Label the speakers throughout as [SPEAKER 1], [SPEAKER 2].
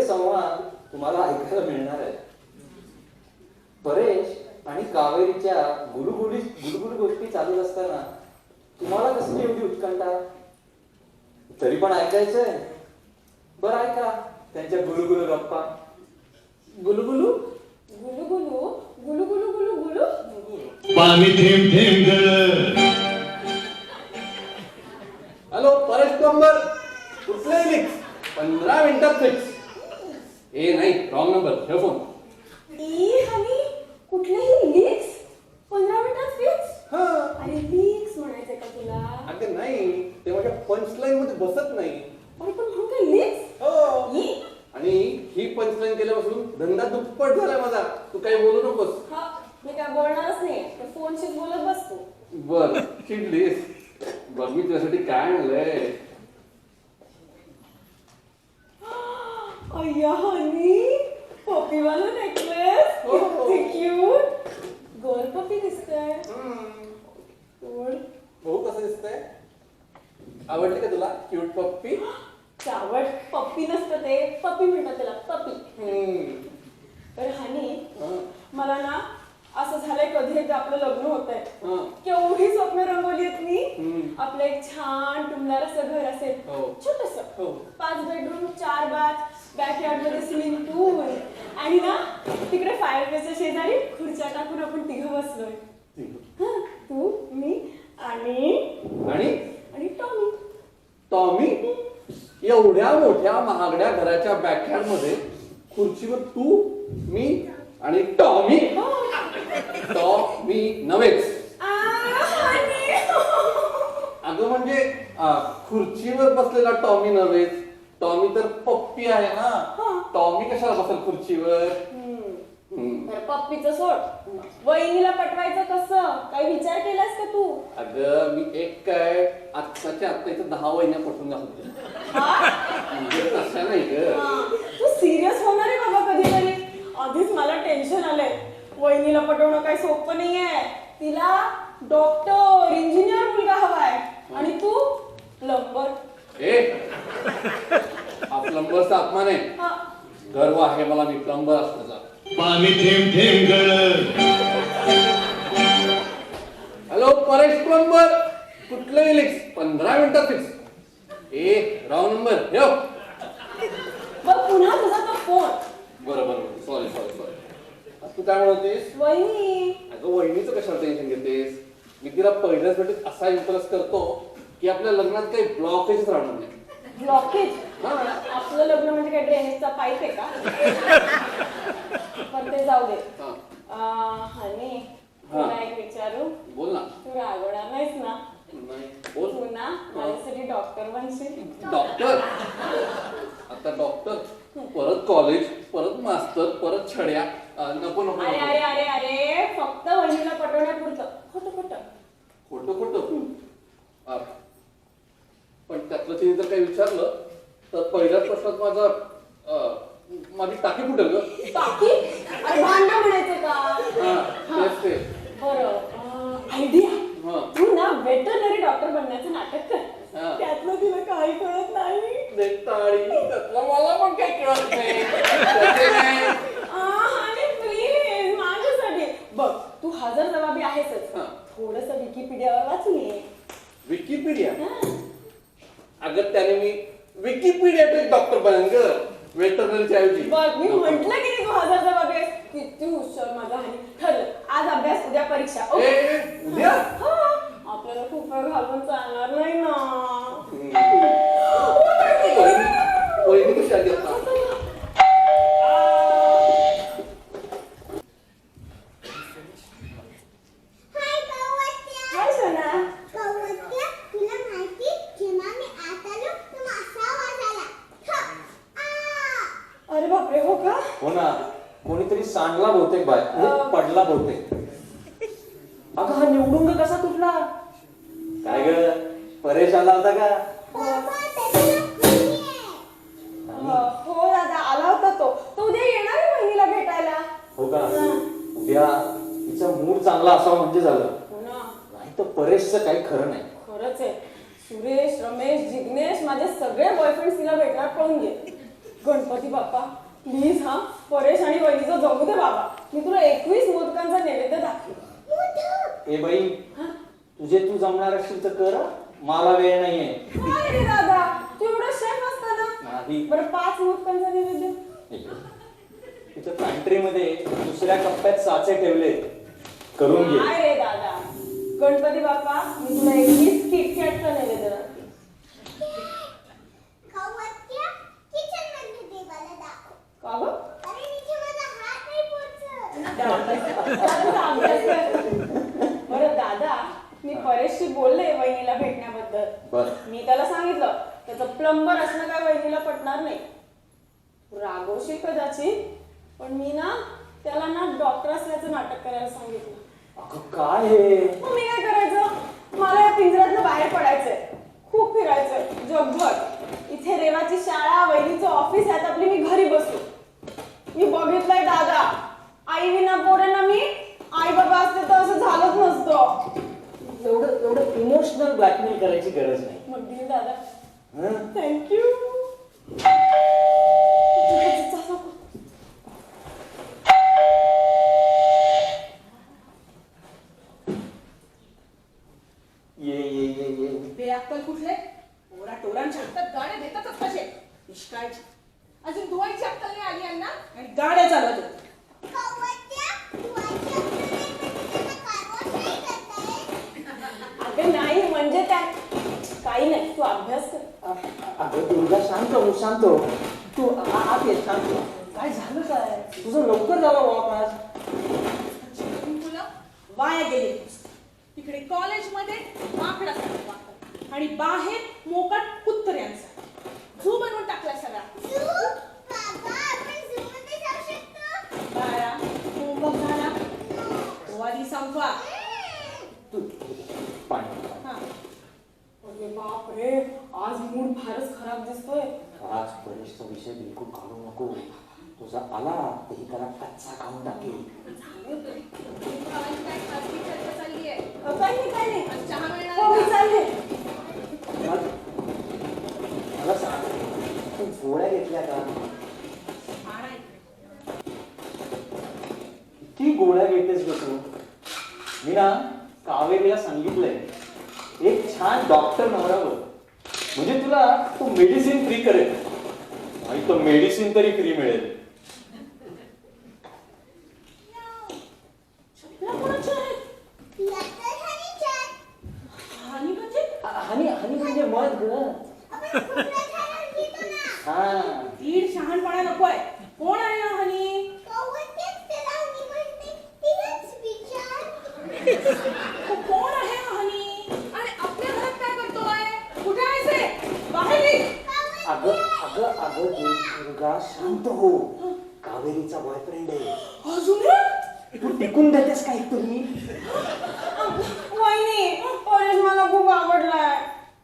[SPEAKER 1] सगळे संवाद तुम्हाला ऐकायला मिळणार आहेत. परेश आणि कावेरीच्या गुलुगुली गुलुगुलू गोष्टी चालू असताना तुम्हाला कसली एवढी उत्कंठा? तरी पण ऐकायचंय? बरं ऐका. त्यांच्या गुलुगुलू गप्पा. गुलुगुलू?
[SPEAKER 2] गुलू गुलू गुलू गुलू गुलू गुलू
[SPEAKER 3] पाणी थेंब थेंब
[SPEAKER 4] हॅलो परेश प्लंबर. कुठले लिक्स पंधरा मिनिटात फिक्स ए नाही रॉंग नंबर ठेव फोन
[SPEAKER 2] ई हनी कुठलेही लीक्स पंधरा मिनिटात फिक्स
[SPEAKER 4] हा.
[SPEAKER 2] अरे लीक्स म्हणायचंय का तुला?
[SPEAKER 4] अगदी नाही. ते माझ्या पंचलाईन मध्ये बसत नाही.
[SPEAKER 2] अरे पण म्हणून काय लीक्स
[SPEAKER 4] हो.
[SPEAKER 2] ई
[SPEAKER 4] आणि ही पंचलाईन केल्यापासून धंदा दुप्पट झाला माझा. तू काही बोलू नकोस.
[SPEAKER 2] हा मी काय बोलणारच नाही. फोनशीच बोलत बसतो.
[SPEAKER 4] बर चिडलीस. बघ मी तुझ्यासाठी काय आणलंय
[SPEAKER 2] अय्या हनी पपीवाला नेकलेस
[SPEAKER 4] हो.
[SPEAKER 2] किती क्यूट गर्ल पपी दिसतंय गोड
[SPEAKER 4] भाऊ कसं दिसतंय आवडली का तुला क्यूट पप्पी
[SPEAKER 2] चावट पप्पी नसतं ते पपी म्हणतात त्याला पपी तर हनी मला ना असं झालंय कधी एकदा आपलं लग्न होत आहे
[SPEAKER 4] हं.
[SPEAKER 2] केवढी स्वप्न रंगवली आहेत मी
[SPEAKER 4] हम्म.
[SPEAKER 2] आपलं एक छान टुमदार असं घर असेल
[SPEAKER 4] हो.
[SPEAKER 2] छोटस
[SPEAKER 4] हो.
[SPEAKER 2] पाच बेडरूम चार बाथ बॅकयार्डमध्ये स्विमिंग पूल आणि ना तिकडे फायरप्लेसच्या शेजारी खुर्च्या टाकून आपण तिघं बसलोय. हं, तू मी आणि
[SPEAKER 4] आणि?
[SPEAKER 2] आणि टॉमी
[SPEAKER 4] टॉमी एवढ्या मोठ्या महागड्या घराच्या बॅकयार्डमध्ये खुर्चीवर तू मी आणि टॉमी टॉमी नव्हेच.
[SPEAKER 2] आ, honey.
[SPEAKER 4] अगं म्हणजे खुर्चीवर बसलेला टॉमी नव्हेच. टॉमी तर पप्पी आहे
[SPEAKER 2] हा.
[SPEAKER 4] ना टॉमी कशाला बसेल खुर्चीवर?
[SPEAKER 2] हम्म. पप्पीचं सोड. वहिनीला पटवायचं कसं? काही विचार केलास का तू?
[SPEAKER 4] अगं मी एक काय आत्ताच्या आत्ता इथं दहा वहिन्या पटून दाखवतो म्हणजे तशा नाही ग.
[SPEAKER 2] हा, तू सिरियस होणार आहे बाबा कधीतरी. आधीच मला टेन्शन आलंय. वहिनीला पटवणं काही सोपं नाहीये. तिला डॉक्टर इंजिनियर मुलगा हवाय. आणि तू प्लंबर.
[SPEAKER 4] ए हा प्लंबरचा अपमान आहे.
[SPEAKER 2] हा.
[SPEAKER 4] गर्व आहे मला मी प्लंबर असण्याचा
[SPEAKER 3] पाणी थेंब थेंब गळ
[SPEAKER 4] हॅलो परेश प्लंबर. कुठलं लिक्स पंधरा मिनिटात फिक्स ए रॉंग नंबर ठेव.
[SPEAKER 2] बघ पुन्हा तुझा तो फोन.
[SPEAKER 4] बरं बरं सॉरी सॉरी सॉरी तू काय म्हणतेस
[SPEAKER 2] वहिनी.
[SPEAKER 4] अगं वहिनीचं कशाला टेन्शन घेतेस? मी तिला पहिल्याच भेटीत असा इम्प्रेस करतो की आपल्या लग्नात काही ब्लॉकेज राहणार नाही.
[SPEAKER 2] ब्लॉकेज
[SPEAKER 4] हा.
[SPEAKER 2] आपलं लग्न म्हणजे काय ड्रेनेजचा पाईप आहे का? पण ते जाऊ दे.
[SPEAKER 4] हा.
[SPEAKER 2] हनी. तुला एक विचारू?
[SPEAKER 4] बोल ना.
[SPEAKER 2] तू रागवणार नाहीस ना?
[SPEAKER 4] नाही. बोल.
[SPEAKER 2] तू ना माझ्यासाठी डॉक्टर बनशील.
[SPEAKER 4] डॉक्टर आता डॉक्टर परत कॉलेज परत मास्टर परत छड्या. अं, नको नको
[SPEAKER 2] अरे अरे. अरे अरे फक्त वहिनीला पटवण्यापुरतं. खोटं खोटं.
[SPEAKER 4] खोटं खोटं? पण त्यातलं तिने जर काही विचारलं तर पहिल्याच प्रश्नात माझा अं, माझी टाकी फुटेल ग?
[SPEAKER 2] टाकी? अरे भांड म्हणायचं का?
[SPEAKER 4] हा तेच ते.
[SPEAKER 2] बरं. आयडिया
[SPEAKER 4] हा.
[SPEAKER 2] तू ना वेटरनरी डॉक्टर बनण्याचं नाटक
[SPEAKER 4] हा.
[SPEAKER 2] कर त्यातलं तिला काही कळत नाही.
[SPEAKER 4] त्यातलं मला पण काही कळत नाही. त्याचे काय?
[SPEAKER 2] आणि प्लीज माझ्यासाठी बघ तू हजर जबाबी आहेसच
[SPEAKER 4] हा.
[SPEAKER 2] थोडस विकिपीडियावर वाचून ये
[SPEAKER 4] विकिपीडिया
[SPEAKER 2] हा.
[SPEAKER 4] अगं त्याने मी विकिपीडियाचे डॉक्टर बनेन ग. वेटरनरीच्या ऐवजी.
[SPEAKER 2] बघ मी म्हंटल की तू हजर जबाबी आहेस किती हुशार माझा हानी ठरलं आज अभ्यास उद्या परीक्षा. ओके?
[SPEAKER 4] उद्या?
[SPEAKER 2] हा. आपल्याला खूप वेळ घालून चालणार नाही ना.
[SPEAKER 4] पहिली- पहिली कशी आली आता?
[SPEAKER 5] हाय कवत्या
[SPEAKER 2] हाय सोना
[SPEAKER 5] कवत्या तुला माहिती जेव्हा मी आत आलो तेव्हा असा आवाज आला थ आ
[SPEAKER 2] अरे बापरे हो का
[SPEAKER 1] हो ना सांडला बहुतेक बाय
[SPEAKER 2] अं.
[SPEAKER 1] पडला बहुतेक. अगं हा निवडुंग कसा तुटला? काय ग? परेश आला होता का?
[SPEAKER 2] अ, हो दादा आला होता तो. तो उद्या येणार आहे बहिणीला भेटायला.
[SPEAKER 1] हो का?
[SPEAKER 2] हा.
[SPEAKER 1] उद्या तिचा चांगला असावा म्हणजे झालं.
[SPEAKER 2] हो ना.
[SPEAKER 1] नाही तर परेशचं काही खरं नाही.
[SPEAKER 2] खरंच आहे. सुरेश रमेश जिग्नेश माझे सगळे बॉयफ्रेंड तिला भेटणार पळून गेले गणपती बाप्पा प्लीज हा परेश आणि वहिनीचं जमू दे बाबा मी तुला एकवीस मोदकांचा नैवेद्य दाखवेन
[SPEAKER 1] ए बाई तुझे तू जमणार असशील तर कर हं. मला वेळ नाहीये
[SPEAKER 2] काय रे दादा तू एवढा शेफ असता ना
[SPEAKER 1] नाही
[SPEAKER 2] बरं पाच मोदकांचा नैवेद्य
[SPEAKER 1] तिथं पॅन्ट्री मध्ये दुसऱ्या कप्प्यात साचे ठेवले करून घे
[SPEAKER 2] काय रे दादा गणपती बाप्पा मी तुला नैवेद्य का गं अभ्यास कर. मी परेशशी बोलले वहिनीला भेटण्याबद्दल.
[SPEAKER 1] बर.
[SPEAKER 2] मी त्याला सांगितलं त्याचं प्लंबर असणं काय वहिनीला पटणार नाही. रागवशील कदाचित पण मी ना त्याला ना डॉक्टर असल्याचं नाटक करायला सांगितलं.
[SPEAKER 1] अगं काय हे?
[SPEAKER 2] मग मी काय करायचं? मला या पिंजऱ्यातनं बाहेर पडायचंय. खूप फिरायचंय. जगभर. इथे रेवाची शाळा वहिनीचं ऑफिस आहे आपली मी घरी बसू. मी बघितलंय दादा. आई विना पोरांना मी आई बाबा असते तर असं झालंच नसतं.
[SPEAKER 1] एवढं एवढं इमोशनल ब्लॅकमेल करायची गरज नाही.
[SPEAKER 2] मग दादा.
[SPEAKER 1] हं?
[SPEAKER 2] थँक्यू
[SPEAKER 1] ये ये ये ये
[SPEAKER 6] बेअक्कल कुठले ओरा टोरांच्या हातात गाड्या देतातच कसे निष्काळजी अजून धुवायची अक्कल नाही आली यांना आणि गाड्या चालवत आहेत.
[SPEAKER 5] खवत्या धुवायची अक्कल नाही म्हणजे त्यांना कारवास नाही करता येत
[SPEAKER 2] अगं नाही म्हणजे त्या काही नाही तू अभ्यास कर
[SPEAKER 1] अ- अगं दुर्गा शांत हो, शांत हो. तू आत ये शांत हो. काय झालं काय? तुझं लवकर झालं
[SPEAKER 6] वापस मुलं वाया गेले. तिकडे कॉलेजमध्ये माकडा आणि बाहेर मोकट कुत्र्यांचा झू बनवून टाकला सगळा
[SPEAKER 5] झू बाबा आपण झू मध्ये जाऊ शकतो
[SPEAKER 6] बाळा होमवर्क झाला तो आधी संपवा
[SPEAKER 1] तू पाणी पाणी.
[SPEAKER 6] हा
[SPEAKER 2] अरे बाप रे आज मूड फारच खराब दिसतोय
[SPEAKER 1] आज परेशचा विषय बिलकुल काढू नको तुझा आला तरी त्याला कच्चा खाऊन टाकेल?
[SPEAKER 2] हो
[SPEAKER 1] मला- सांग तू गोळ्या घेतल्या का. किती गोळ्या घेतेस ग तू? मी ना कावेरीला सांगितलंय एक छान डॉक्टर नवरा बघ. म्हणजे तुला तो मेडिसिन फ्री करेल. आणि तो मेडिसिन तरी फ्री मिळेल.
[SPEAKER 6] हानी म्हणजे?
[SPEAKER 1] हनी हनी म्हणजे ग.
[SPEAKER 5] ना
[SPEAKER 1] हा.
[SPEAKER 6] दीड शहाणपणा नकोय. कोण आहे हा हनी? कोण आहे हा हनी आणि आपल्या घरात काय करतोय कुठे आहेस रे बाहेर निघ
[SPEAKER 1] अगं अगं अगं दुर- दुर्गा शांत हो. कावेरीचा बॉयफ्रेंड आहे.
[SPEAKER 6] अजून?
[SPEAKER 1] तू टिकून देतेस का तरी
[SPEAKER 2] वहिनी परेश मला खूप आवडलाय.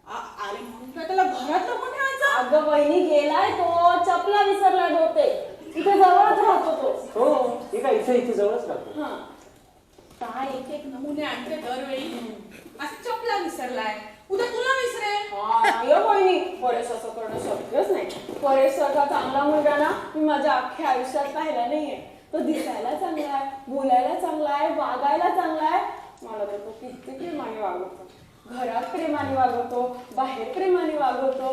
[SPEAKER 6] आ- अरे म्हणून काय त्याला घरात लपून ठेवायचं?
[SPEAKER 2] अगं वहिनी गेलाय तो चपला विसरलाय बहुतेक. इथे जवळच राहतो तो.
[SPEAKER 1] हो ठीक आहे इथे इथे जवळच राहतो.
[SPEAKER 2] हा.
[SPEAKER 6] काय एक एक नमुने आणते दरवेळी. आज चपला विसरलाय. उद्या तुला विसरेल
[SPEAKER 2] वहिनी परेश असं करणं शक्यच नाही. परेश सारखा चांगला मुलगा ना मी माझ्या अख्ख्या आयुष्यात पाहिला नाहीये. तो दिसायला चांगला आहे बोलायला चांगला आहे वागायला चांगला आहे. मला तर तो किती प्रेमाने वागवतो. घरात प्रेमाने वागवतो बाहेर प्रेमाने वागवतो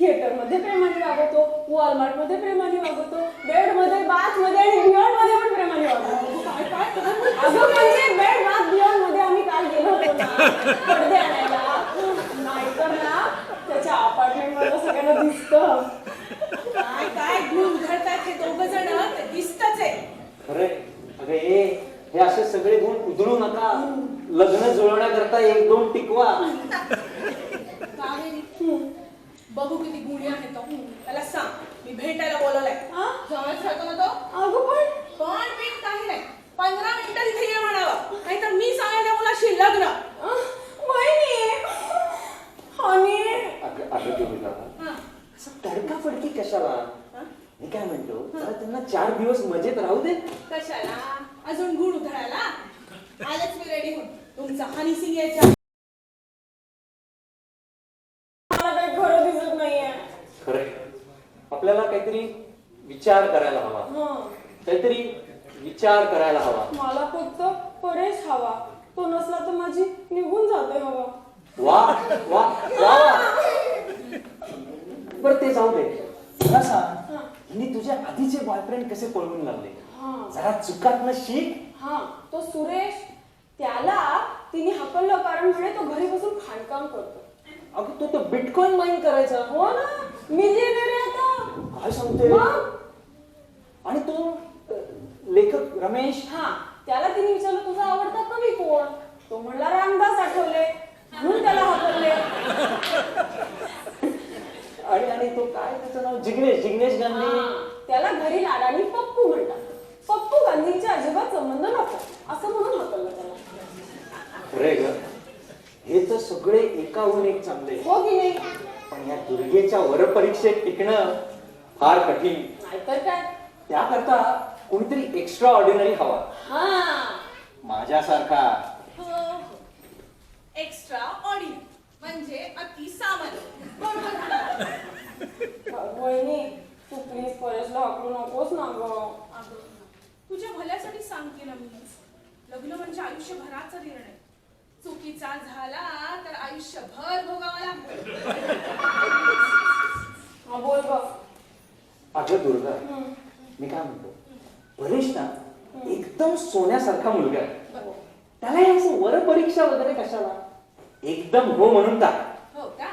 [SPEAKER 2] थिएटरमध्ये प्रेमाने वागवतो वॉलमार्टमध्ये प्रेमाने वागवतो बेडमध्ये बाथमध्ये आणि बियॉन्डमध्ये पण प्रेमाने वागवतो.
[SPEAKER 6] काय
[SPEAKER 2] अगं म्हणजे बेड बाथ बियॉन्डमध्ये आम्ही काल गेलो होतो ना. पडदे आणायला नाहीतर ना त्याच्या अपार्टमेंटमध्ये सगळ्यांना दिसतं.
[SPEAKER 6] काय काय गुण उधळतात हे दोघ जण ते दिसतच आहे.
[SPEAKER 1] खरे अगं ए हे असे सगळे गुण उधळू नका. लग्न जुळवण्याकरता एक दोन टिकवा.
[SPEAKER 6] कावेरी बघू किती गुणी आहे तो. त्याला सांग मी भेटायला बोलवलंय.
[SPEAKER 2] हा?
[SPEAKER 6] जवळच राहतो ना तो.
[SPEAKER 2] अगं पण
[SPEAKER 6] पण बिन काही नाही पंधरा मिनिटं तिथे ये म्हणावं नाहीतर मी सांगेन त्या मुलाशी लग्न
[SPEAKER 2] अं, वहिनी आणि
[SPEAKER 1] अगं अगं दुर्गा
[SPEAKER 6] हा.
[SPEAKER 1] तडकाफडकी कशाला? मी काय म्हणतो? जरा त्यांना चार दिवस मजेत राहू दे.
[SPEAKER 6] कशाला? अजून गुण उधळायला? आलेच मी रेडी होऊन तुमचा हनी सिंग यायच्या
[SPEAKER 2] मला काही खरं दिसत नाहीये.
[SPEAKER 1] खरंय. आपल्याला काहीतरी विचार करायला हवा.
[SPEAKER 2] हं.
[SPEAKER 1] काहीतरी विचार करायला हवा.
[SPEAKER 2] मला फक्त परेश हवा. तो नसला तर माझी निघून जाते हवा.
[SPEAKER 1] वा वा. बर ते जाऊ दे. मला सांग. हिने तुझ्या आधीचे बॉयफ्रेंड कसे पळवून लागले?
[SPEAKER 2] हा.
[SPEAKER 1] जरा चुकात न शिक.
[SPEAKER 2] हा. तो सुरेश त्याला तिने हाकललं कारण म्हणे तो घरी बसून खाणकाम करतो.
[SPEAKER 1] अगं तो तर बिटकॉइन माइन करायचा.
[SPEAKER 2] हो ना. मिलियनर आहे आता.
[SPEAKER 1] काय सांगते?
[SPEAKER 2] मग?
[SPEAKER 1] आणि तो अ, लेखक रमेश?
[SPEAKER 2] हा. त्याला तिने विचारलं तुझा आवडता कवी कोण? तो म्हणला रामदास आठवले. म्हणून त्याला हाकलले.
[SPEAKER 1] आणि आणि तो काय त्याचं नाव? जिग्नेश जिग्नेश गांधी.
[SPEAKER 2] हा, त्याला घरी लाडाने पप्पू म्हणतात. पप्पू गांधींचे अजिबात संबंध नको असं म्हणून हाकललं त्याला.
[SPEAKER 1] खरे ग. हे तर सगळे एकाहून एक चांगले.
[SPEAKER 2] हो की नाही?
[SPEAKER 1] पण या दुर्गेच्या वरपरीक्षेत टिकणं फार कठीण.
[SPEAKER 2] नाहीतर काय?
[SPEAKER 1] त्याकरता कोणीतरी एक्स्ट्रा ऑर्डिनरी हवा.
[SPEAKER 2] हा.
[SPEAKER 1] माझ्यासारखा.
[SPEAKER 6] एक्स्ट्रा ऑडिओ म्हणजे अति सामान्य बरोबर म्हणाला.
[SPEAKER 2] वहिनी तू प्लीज परेशला हाकलू नकोस ना ग.
[SPEAKER 6] अगं, तुझ्या भल्यासाठी सांगते ना मी. लग्न म्हणजे आयुष्यभराचा निर्णय. चुकीचा झाला तर आयुष्यभर भोगावा लागतो.
[SPEAKER 2] हा बोल ग.
[SPEAKER 1] अगं दुर्गा. मी काय म्हणतो? परेश ना एकदम सोन्यासारखा मुलगा आहे. त्याला हे असं वरपरीक्षा वगैरे कशाला? एकदम हो म्हणून टाक.
[SPEAKER 6] हो का?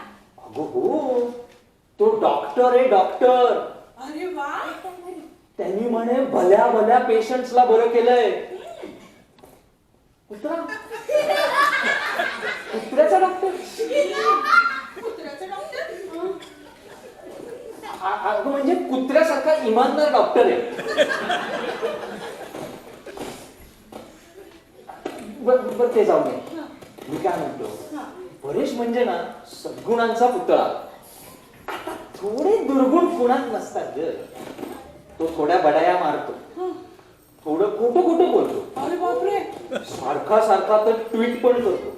[SPEAKER 1] अगो हो तो डॉक्टर आहे डॉक्टर
[SPEAKER 6] अरे वा.
[SPEAKER 1] त्यांनी म्हणे भल्या भल्या पेशंट्सला बरं केलंय. कुत्रा. कुत्र्याचा डॉक्टर
[SPEAKER 6] कुत्र्याचं डॉक्टर
[SPEAKER 1] अगं म्हणजे कुत्र्यासारखा इमानदार डॉक्टर आहे. बर बर ते जाऊ दे मी काय म्हणतो? परेश म्हणजे ना सद्गुणांचा पुतळा. थोडे दुर्गुण कुणात नसतात ग. तो थोड्या बडाया मारतो. थोडं खोटं खोटं बोलतो.
[SPEAKER 6] अरे बापरे!
[SPEAKER 1] सारखा सारखा तर ट्विट पण करतो.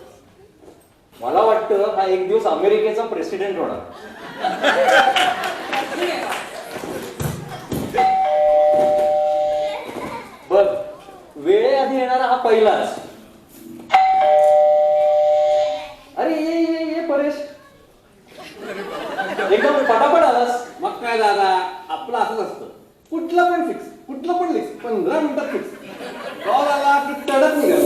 [SPEAKER 1] मला वाटतं हा एक दिवस अमेरिकेचा प्रेसिडेंट होणार. बर वेळेआधी येणारा हा पहिलाच. पटापट आलास.
[SPEAKER 4] मग काय दादा आपलं असंच असतं. कुठलं पण फिक्स कुठलं पण लिक्स पंधरा मिनिटात फिक्स कॉल आला की तडक निघाल.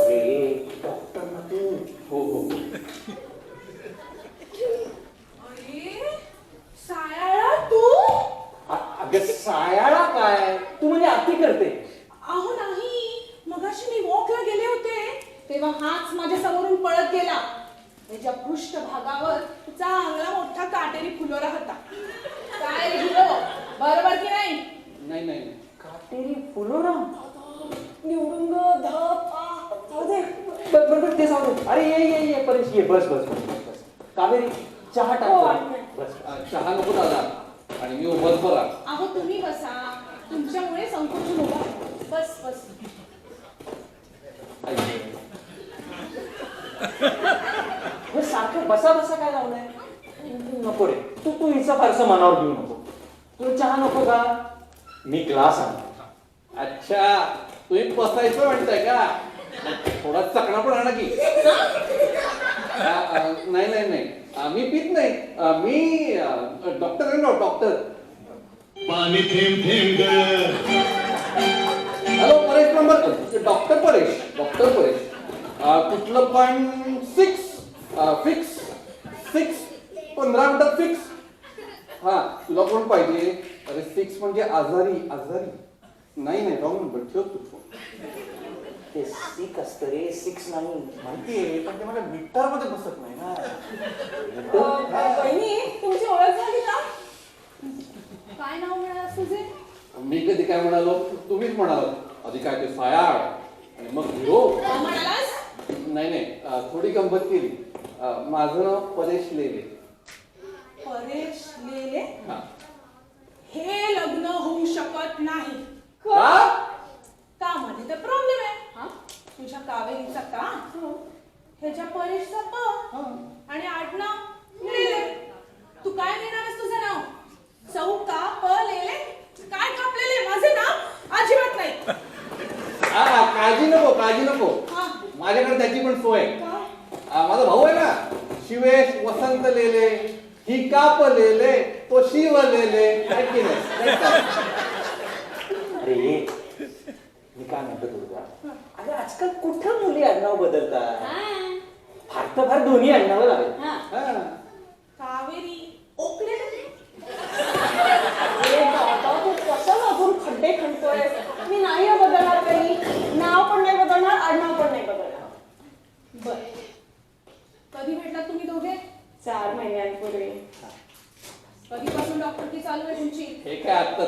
[SPEAKER 1] अरे डॉक्टर ना तू.
[SPEAKER 4] हो हो.
[SPEAKER 6] सायाळा तू
[SPEAKER 1] अगं सायाळा काय? तू म्हणजे अति करते.
[SPEAKER 6] अहो नाही. मगाशी मी वॉकला गेले होते तेव्हा हाच माझ्या समोरून पळत गेला. त्याच्या पृष्ठभागावर चांगला मोठा काटेरी फुलोरा होता. काय हिरो बरोबर की नाही?
[SPEAKER 4] नाही नाही नाही.
[SPEAKER 1] काटेरी फुलोरा?
[SPEAKER 2] निवडून ग धप जाऊ दे.
[SPEAKER 1] बर बर बर, ते जाऊ दे. अरे ये ये ये परेश ये. बस बस बस बस बस. कावेरी चहा
[SPEAKER 2] हो,
[SPEAKER 1] टाक
[SPEAKER 2] आणते.
[SPEAKER 1] बस
[SPEAKER 4] चहा नको दादा. आणि मी उभंच बरा.
[SPEAKER 6] अहो तुम्ही बसा. तुमच्यामुळे संकोचून उभा. बस बस.
[SPEAKER 1] हे सारखं बसा बसा काय लावलंय? नको रे. तू तू हिचं फारसं मनावर घेऊ नको. तुला चहा नको का मी ग्लास आणतो.
[SPEAKER 4] अच्छा. तुम्ही बसायचं म्हणताय का? थोडा चकणा पण आणा की. नाही नाही नाही. मी पित नाही. मी डॉक्टर आहे ना डॉक्टर.
[SPEAKER 3] पाणी थेंब थेंब
[SPEAKER 4] hello Paresh number. Doctor Paresh. Doctor Paresh. कुठलं पण सिक्स फिक्स सिक्स पंधरा मिनिटात फिक्स हा तुला कोण पाहिजे? अरे सिक्स म्हणजे आजारी आजारी. नाही नाही रॉंग नंबर ठेव तू phone.
[SPEAKER 1] ते सिक असतं रे. सिक्स नाही. माहितीये पण ते मला मीटरमध्ये बसत नाही ना.
[SPEAKER 2] तुमची ओळख झाली का
[SPEAKER 6] काय नाव मिळालं तुझे
[SPEAKER 4] मी कधी काय म्हणालो? तुम्हीच म्हणाल आधी काय ते सायाळ आणि मग हिरो?
[SPEAKER 6] म्हणालास?
[SPEAKER 4] नाही नाही. थोडी गंमत केली. माझं नाव परेश लेले.
[SPEAKER 6] परेश लेले?
[SPEAKER 4] हा.
[SPEAKER 6] हे लग्न होऊ शकत नाही.
[SPEAKER 4] का?
[SPEAKER 6] कामध्ये तर प्रॉब्लेम आहे. हा? ह्याच्या परेशचा प. आणि आडनाव लेले. तू काय लिहिणारस तुझं नाव? चौका प लेले? काय कापलेले माझे नाव अजिबात नाही.
[SPEAKER 4] हा, हा, काळजी नको काळजी नको.
[SPEAKER 6] हा.
[SPEAKER 4] माझ्याकडे त्याची पण सोय. आहे. माझा भाऊ आहे ना शिवेश वसंत लेले ही काप लेले तो शिव लेले की नाही?
[SPEAKER 1] अरे मी काय म्हणतो तुला? अरे आजकाल कुठं मुली आडनाव बदलतात? फार तर फार दोन्ही आडनावं लागेल
[SPEAKER 2] हा.
[SPEAKER 4] हा.
[SPEAKER 6] कावेरी ओकले
[SPEAKER 2] कसं अजून खड्डे मी नाही हं बदलणार काही नाव पण नाही बदलणार आडनाव पण नाही बदलणार.
[SPEAKER 6] बर. कधी भेटलात तुम्ही दोघे?
[SPEAKER 2] चार महिन्यांपूर्वी.
[SPEAKER 6] कधीपासून डॉक्टरकी चालू आहे तुमची?
[SPEAKER 4] हे काय आता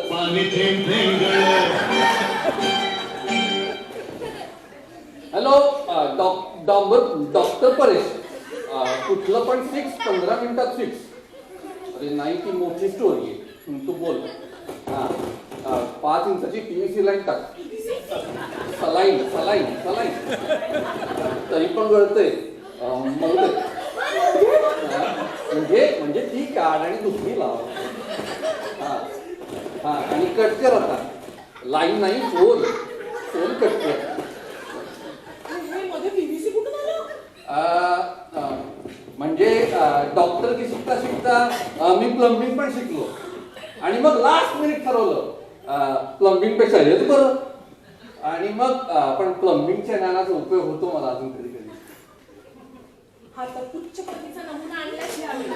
[SPEAKER 4] हॅलो डॉक्टर डॉक्टर परेश. कुठलं पण फिक्स पंधरा मिनिटात फिक्स अरे नाही ती मोठी स्टोरी आहे. हं, तू बोल. हा. पाच इंचाची पीव्हीसी लाईन टाक. Saline saline saline. तरी पण गळतंय. मग म्हणजे म्हणजे ती काढ आणि दुसरी लाव हा हां आणि कट कर आता लाईन नाही फोन फोन कट कर म्हणजे डॉक्टर की शिकता शिकता मी प्लंबिंग पण शिकलो आणि मग लास्ट मिनिट ठरवलं प्लंबिंगपेक्षा हेच बरं आणि मग पण प्लंबिंगच्या ज्ञानाचा उपयोग होतो मला अजून तरी कधी
[SPEAKER 6] हा तर उच्च प्रतीचा नमुना आणलाच यावेळी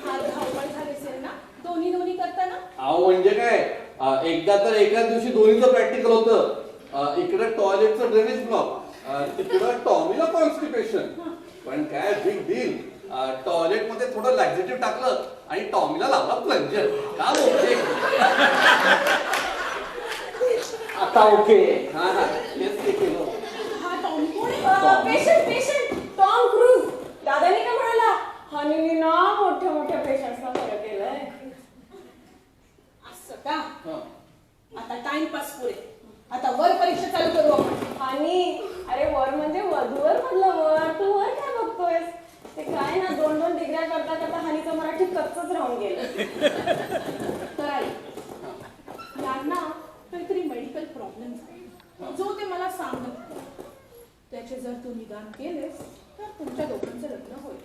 [SPEAKER 6] हा धावपळ झाली असेल ना? दोन्ही दोन्ही करताना?
[SPEAKER 4] अहो म्हणजे काय? अ, एकदा तर एकाच दिवशी दोन्हीचं प्रॅक्टिकल होतं. अ, इकडे टॉयलेटचं ड्रेनेज ब्लॉक तिकडं टॉमीला कॉन्स्टिपेशन पण काय बिग डील टॉयलेटमध्ये थोडं लॅक्झेटिव्ह टाकलं आणि टॉमीला लावला प्लंजर का ओके
[SPEAKER 1] आता ओके
[SPEAKER 4] हा हा. तेच ते केलं.
[SPEAKER 6] हा टॉम कोण आहे?
[SPEAKER 2] पेशंट पेशंट टॉम क्रूज दादानी काय म्हणाला हनीनी ना मोठ्या मोठ्या पेशंट्सना फरक केलंय.
[SPEAKER 6] असं का?
[SPEAKER 4] हा.
[SPEAKER 6] आता टाइमपास पुरे आता वर परीक्षा चालू करू आपण.
[SPEAKER 2] आणि अरे वर म्हणजे वधूवर म्हटलं वर तू वर काय बघतोयस? ते काय ना दोन दोन डिग्र्या करता करता हानीचं मराठी कच्चच राहून गेलं.
[SPEAKER 6] तर आई यांना काहीतरी मेडिकल प्रॉब्लेम जो ते मला सांगत. त्याचे जर तू निदान केलेस तर तुमच्या दोघांचं लग्न होईल.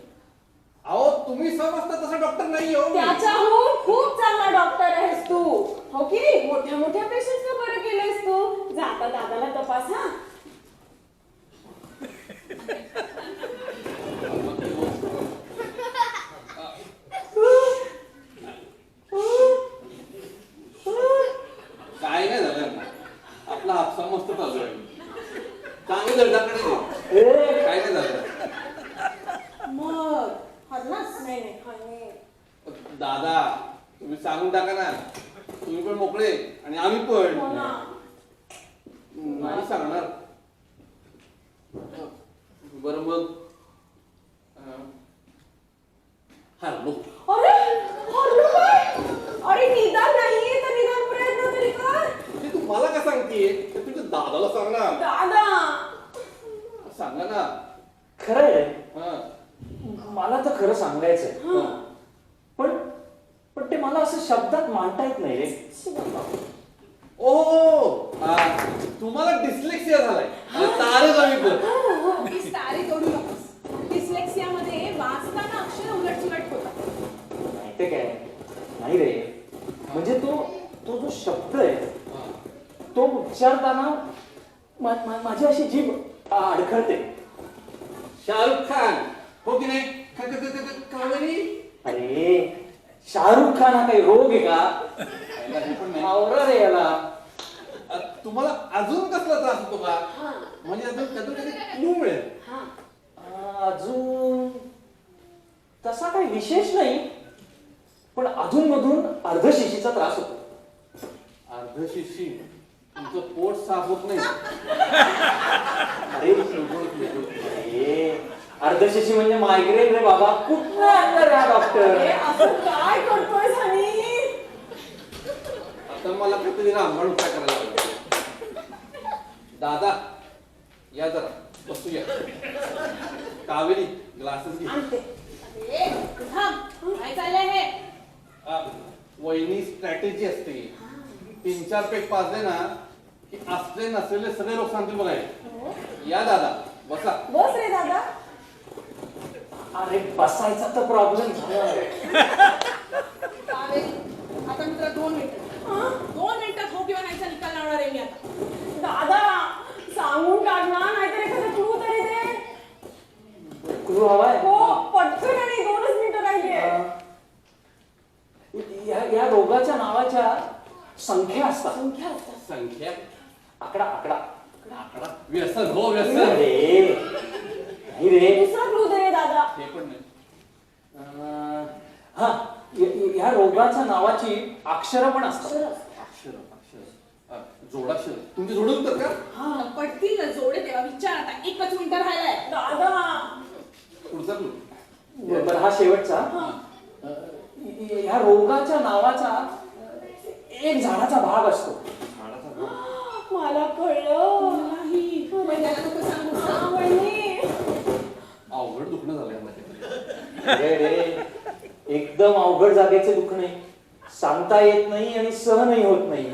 [SPEAKER 4] अहो तुम्ही समजता तसा डॉक्टर नाही हो मी.
[SPEAKER 2] त्याच्याहून खूप चांगला डॉक्टर आहेस तू. हो की नाही? मोठ्या मोठ्या पेशंट्सना बरं केलंयस तू. जाता दादाला तपास हा
[SPEAKER 4] काय नाही झालं यांना. आपला हापसा मस्त चालू आहे चांगली दर्जाकडे दे.
[SPEAKER 1] ए,
[SPEAKER 4] काय नाही झालं
[SPEAKER 6] मग हरलास
[SPEAKER 2] नाही नाही हनी
[SPEAKER 4] दादा तुम्ही सांगून टाका ना. तुम्ही पण मोकळे आणि आम्ही पण.
[SPEAKER 2] हो
[SPEAKER 4] नाही सांगणार. बरं मग अं, हरलो
[SPEAKER 2] अरे हरलो काय अरे निदान नाहीये तर निदान प्रयत्न तरी कर
[SPEAKER 4] ते तू मला का सांगतेय ते तुझ्या दादाला सांग ना
[SPEAKER 2] दादा
[SPEAKER 4] सांगा ना
[SPEAKER 1] खरं आहे
[SPEAKER 4] हा.
[SPEAKER 1] मला तर खरं सांगायचंय
[SPEAKER 2] हा.
[SPEAKER 1] पण पण ते मला असं शब्दात मांडता येत नाही रे
[SPEAKER 2] शिवा.
[SPEAKER 4] ओ आ, तुम्हाला डिस्लेक्सिया झालाय आ, तारे कमी कर
[SPEAKER 6] ती सारी तोडू नकोस डिस्लेक्सियामध्ये वाचताना अक्षर उलट होतात
[SPEAKER 1] नाही ते काय नाही रे म्हणजे तो तो जो शब्द आहे तो उच्चारताना मा- मा- माझी अशी जीभ अडखळते.
[SPEAKER 4] शाहरुख खान. हो की नाही? क- कावेरी?
[SPEAKER 1] अरे शाहरुख खान हा काही रोग आहे का?
[SPEAKER 4] याला हे पण नाही.
[SPEAKER 1] आवरा रे याला.
[SPEAKER 4] तुम्हाला अजून कसला त्रास होतो का?
[SPEAKER 2] हा.
[SPEAKER 4] म्हणजे अजून त्यातून क्लू मिळेल.
[SPEAKER 2] हा.
[SPEAKER 1] अजून तसा काही विशेष नाही पण अधून मधून अर्धशिशीचा त्रास होतो.
[SPEAKER 4] अर्धशिशी. तुमचं पोट साफ होत नाही.
[SPEAKER 1] अरे नाही अर्धशशी म्हणजे मायग्रेन रे बाबा. कुठं डॉक्टर
[SPEAKER 2] काय करतोय
[SPEAKER 4] आता मला करायला लागला. दादा या जरा. बसूया. कावेरी ग्लासेस घे. वहिनी स्ट्रॅटेजी असते. तीन चार पेक पाच ना. असले नसलेले सगळे लोक सांगतील बघा हो. या दादा बसा.
[SPEAKER 2] बस रे दादा.
[SPEAKER 6] अरे बसायचा तर प्रॉब्लेम
[SPEAKER 1] झाला. दोन मिनिट. दोन मिनिटात हो किंवा नाही निकाल लावणार आहे मी आता.
[SPEAKER 2] दादा! हा
[SPEAKER 6] शेवटचा. ह्या रोगाच्या नावाचा एक झाडाचा भाग असतो.
[SPEAKER 2] मला कळलं.
[SPEAKER 1] नाही.
[SPEAKER 4] अवघड दुखणं
[SPEAKER 6] झालं एकदम अवघड जागेचे दुखणे सांगता येत नाही आणि सहनही होत नाही.